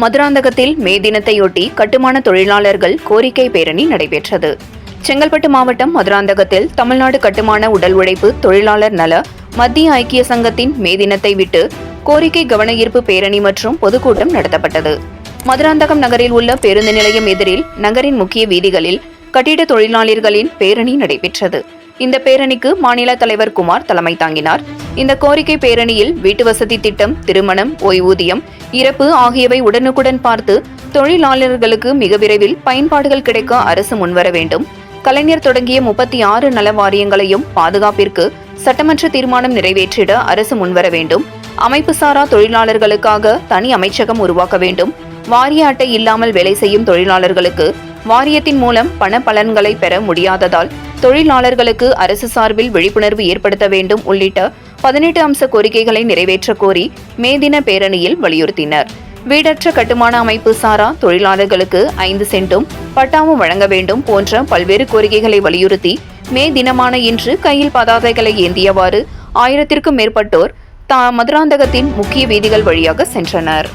மதுராந்தகத்தில் மே தினத்தையொட்டி கட்டுமான தொழிலாளர்கள் கோரிக்கை பேரணி நடைபெற்றது. செங்கல்பட்டு மாவட்டம் மதுராந்தகத்தில் தமிழ்நாடு கட்டுமான உடல் உழைப்பு தொழிலாளர் நல மத்திய ஐக்கிய சங்கத்தின் மே தினத்தை விட்டு கோரிக்கை கவன ஈர்ப்பு பேரணி மற்றும் பொதுக்கூட்டம் நடத்தப்பட்டது. மதுராந்தகம் நகரில் உள்ள பேருந்து நிலையம் எதிரில் நகரின் முக்கிய வீதிகளில் கட்டிட தொழிலாளர்களின் பேரணி நடைபெற்றது. இந்த பேரணிக்கு மாநில தலைவர் குமார் தலைமை தாங்கினார். இந்த கோரிக்கை பேரணியில் வீட்டு வசதி திட்டம் திருமணம் ஓய்வூதியம் இறப்பு ஆகியவை உடனுக்குடன் பார்த்து தொழிலாளர்களுக்கு மிக விரைவில் பயன்பாடுகள் கிடைக்க அரசு முன்வர வேண்டும். கலைஞர் தொடங்கிய முப்பத்தி ஆறு நல வாரியங்களையும் பாதுகாப்பிற்கு சட்டமன்ற தீர்மானம் நிறைவேற்றிட அரசு முன்வர வேண்டும். அமைப்பு சாரா தொழிலாளர்களுக்காக தனி அமைச்சகம் உருவாக்க வேண்டும். வாரிய அட்டை இல்லாமல் வேலை செய்யும் தொழிலாளர்களுக்கு வாரியத்தின் மூலம் பண பலன்களை பெற முடியாததால் தொழிலாளர்களுக்கு அரசு சார்பில் விழிப்புணர்வு ஏற்படுத்த வேண்டும் உள்ளிட்ட பதினெட்டு அம்ச கோரிக்கைகளை நிறைவேற்ற கோரி மே தின பேரணியில் வலியுறுத்தினர். வீடற்ற கட்டுமான அமைப்பு சாரா தொழிலாளர்களுக்கு ஐந்து சென்ட்டும் பட்டாவும் வழங்க வேண்டும் போன்ற பல்வேறு கோரிக்கைகளை வலியுறுத்தி மே தினமான இன்று கையில் பதாதைகளை ஏந்தியவாறு ஆயிரத்திற்கும் மேற்பட்டோர் தா மதுராந்தகத்தின் முக்கிய வீதிகள் வழியாக சென்றனர்.